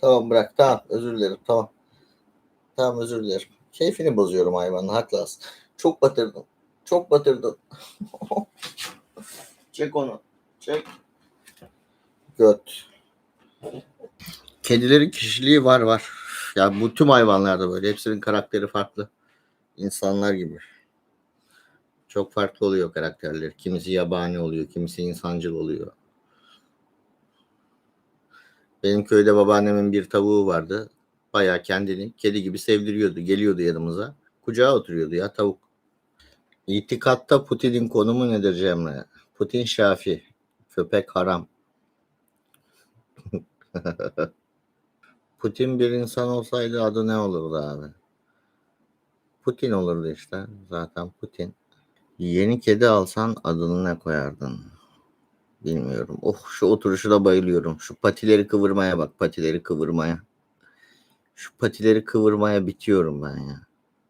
tamam bırak. Tamam özür dilerim. Tamam. Tamam özür dilerim. Keyfini bozuyorum hayvanın. Haklısın. Çok batırdın. Çok batırdın. Çek onu. Çek. Göt. Kedilerin kişiliği var var. Ya bu tüm hayvanlarda böyle. Hepsinin karakteri farklı. İnsanlar gibi. Çok farklı oluyor karakterleri. Kimisi yabani oluyor, kimisi insancıl oluyor. Benim köyde babaannemin bir tavuğu vardı. Bayağı kendini kedi gibi sevdiriyordu. Geliyordu yanımıza. Kucağa oturuyordu ya tavuk. İtikatta Putin'in konumu nedir Cemre? Putin şafi. Köpek haram. Putin bir insan olsaydı adı ne olurdu abi? Putin olurdu işte. Zaten Putin. Yeni kedi alsan adını ne koyardın? Bilmiyorum. Oh şu oturuşu da bayılıyorum. Şu patileri kıvırmaya bak. Patileri kıvırmaya. Şu patileri kıvırmaya bitiyorum ben ya.